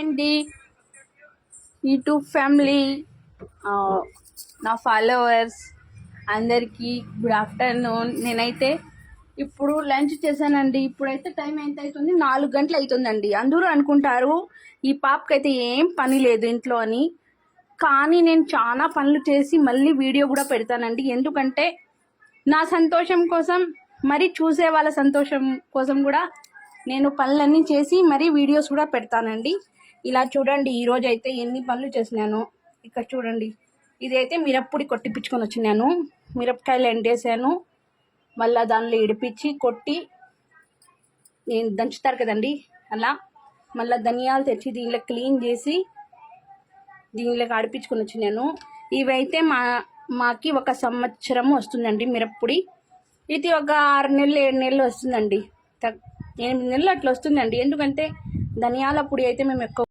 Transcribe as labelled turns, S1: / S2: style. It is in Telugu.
S1: అండి. యూట్యూబ్ ఫ్యామిలీ నా ఫాలోవర్స్ అందరికీ గుడ్ ఆఫ్టర్నూన్ నేనైతే ఇప్పుడు లంచ్ చేశానండి. ఇప్పుడైతే టైం ఎంత అవుతుంది? నాలుగు గంటలు అవుతుందండి. అందరూ అనుకుంటారు ఈ పాపకైతే ఏం పని లేదు ఇంట్లో అని. కానీ నేను చాలా పనులు చేసి మళ్ళీ వీడియో కూడా పెడతానండి. ఎందుకంటే నా సంతోషం కోసం మరి చూసే వాళ్ళ సంతోషం కోసం కూడా నేను పనులన్నీ చేసి మరీ వీడియోస్ కూడా పెడతానండి. ఇలా చూడండి ఈరోజు అయితే ఎన్ని పనులు చేసినాను. ఇక్కడ చూడండి ఇదైతే మిరప్పొడి కొట్టిపించుకొని వచ్చినాను. మిరపకాయలు ఎండేసాను. మళ్ళీ దానిలో ఇడిపించి కొట్టి నేను దంచుతారు కదండి అలా మళ్ళీ ధనియాలు తెచ్చి దీనిలో క్లీన్ చేసి దీనిలోకి ఆడిపించుకొని వచ్చినాను. ఇవైతే మా మాకి ఒక సంవత్సరం వస్తుందండి మిరప్పొడి. ఇది ఒక ఆరు నెలలు ఏడు నెలలు వస్తుందండి. తగ్- ఎనిమిది నెలలు అట్లా వస్తుందండి. ఎందుకంటే ధనియాల పొడి అయితే మేము ఎక్కువ